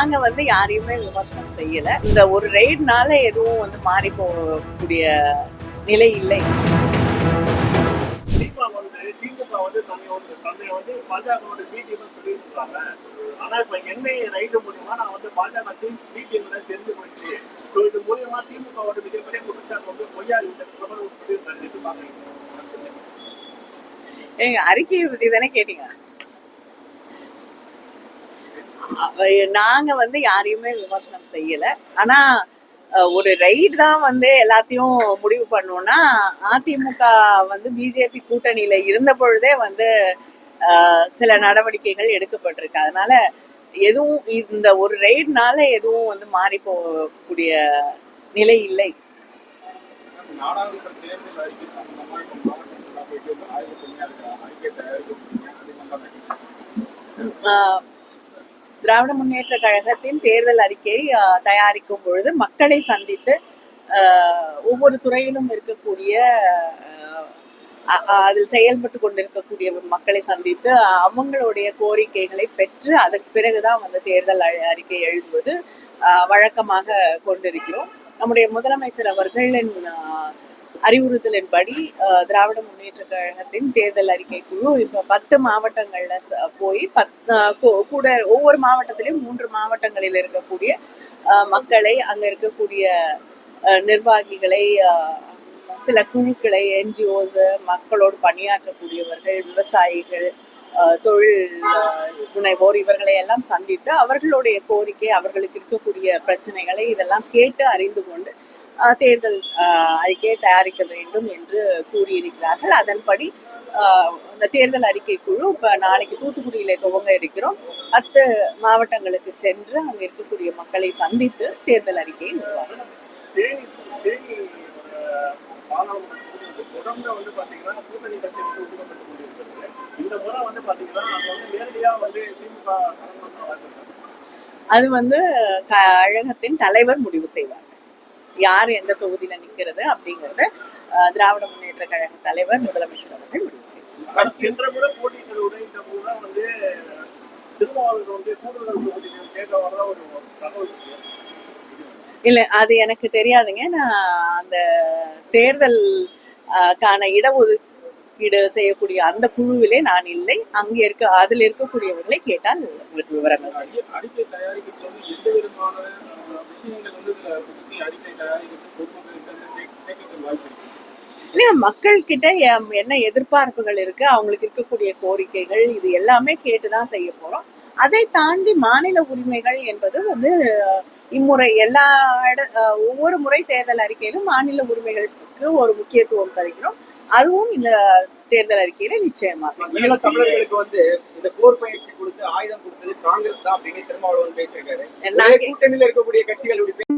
நாங்க வந்து யாரையுமே விமர்சனம் செய்யல. இந்த ஒரு ரெய்ட்னால எதுவும் வந்து மாறி போகக்கூடிய நிலை இல்லை. எங்க அறிக்கையை பத்தி தானே கேட்டீங்க? நாங்கள் வந்து யாரையுமே விமர்சனம் செய்யலை. ஆனால் ஒரு ரைடு தான் வந்து எல்லாத்தையும் முடிவு பண்ணோம்னா அதிமுக வந்து பிஜேபி கூட்டணியில இருந்த பொழுதே வந்து சில நடவடிக்கைகள் எடுக்கப்பட்டிருக்கு. அதனால எதுவும் இந்த ஒரு ரைட்னால எதுவும் வந்து மாறி போகக்கூடிய நிலை இல்லை. நாடாளுமன்ற தேர்தல் ஆஹ் திராவிட முன்னேற்ற கழகத்தின் தேர்தல் அறிக்கையை தயாரிக்கும் பொழுது மக்களை சந்தித்து ஒவ்வொரு துறையிலும் இருக்கக்கூடிய அதில் செயல்பட்டு கொண்டிருக்கக்கூடிய மக்களை சந்தித்து அவங்களுடைய கோரிக்கைகளை பெற்று அதுக்கு பிறகுதான் வந்து தேர்தல் அறிக்கை எழுதுவது வழக்கமாக கொண்டிருக்கிறோம். நம்முடைய முதலமைச்சர் அவர்களின் அறிவுறுத்தலின்படி படி திராவிட முன்னேற்ற கழகத்தின் தேர்தல் அறிக்கை குழு இப்ப பத்து மாவட்டங்கள்ல ச- போய் பத் கூட ஒவ்வொரு மாவட்டத்திலையும் மூன்று மாவட்டங்களில் இருக்கக்கூடிய மக்களை அங்க இருக்கக்கூடிய நிர்வாகிகளை சில குழுக்களை என்ஜிஓஸ் மக்களோடு பணியாற்றக்கூடியவர்கள் விவசாயிகள் தொழில் முனைவோர் இவர்களை எல்லாம் சந்தித்து அவர்களுடைய கோரிக்கை அவர்களுக்கு இருக்கக்கூடிய பிரச்சனைகளை இதெல்லாம் கேட்டு அறிந்து கொண்டு தேர்தல் அறிக்கையை தயாரிக்க வேண்டும் என்று கூறியிருக்கிறார்கள். அதன்படி அந்த இந்த தேர்தல் அறிக்கை குழு இப்போ நாளைக்கு தூத்துக்குடியில துவங்க இருக்கிறோம். பத்து மாவட்டங்களுக்கு சென்று அங்கே இருக்கக்கூடிய மக்களை சந்தித்து தேர்தல் அறிக்கையை உருவாகும் தொடர்ந்து வந்து பாத்தீங்கன்னா கூட்டணி கட்சி வந்து கொண்டிருக்கிறது இந்த முறை வந்து பாத்தீங்கன்னா அது வந்து நேரடியா வந்து திமுக அது வந்து கழகத்தின் தலைவர் முடிவு செய்வார். யார் எந்த தொகுதியில நிக்கிறது அப்படிங்கறத திராவிட முன்னேற்ற கழக தலைவர் முதலமைச்சர் அவர்கள் முடிவு இருக்கு. இல்ல அது எனக்கு தெரியாதுங்க. நான் அந்த தேர்தல் கான இடஒதுக்கீடு செய்யக்கூடிய அந்த குழுவிலே நான் இல்லை. அங்க இருக்க அதில் இருக்கக்கூடியவர்களை கேட்டால் உங்களுக்கு விவரங்கள் இல்லையா மக்கள் கிட்ட எம்- என்ன எதிர்பார்ப்புகள் இருக்கு அவங்களுக்கு இருக்கக்கூடிய கோரிக்கைகள் இது எல்லாமே கேட்டுதான் செய்ய போறோம். அதை தாண்டி மாநில உரிமைகள் என்பது வந்து இம்முறை எல்லா இட ஒவ்வொரு முறை தேர்தல் அறிக்கையிலும் மாநில உரிமைகளுக்கு ஒரு முக்கியத்துவம் தருகிறோம். அதுவும் இந்த தேர்தல் அறிக்கையில நிச்சயமாக. தமிழர்களுக்கு வந்து இந்த போர் பயிற்சி கொடுத்து ஆயுதம் கொடுத்தது காங்கிரஸ் தான் அப்படின்னு திருமாவளவன் பேசியிருக்காரு. கூட்டணியில இருக்கக்கூடிய கட்சிகள் இப்படி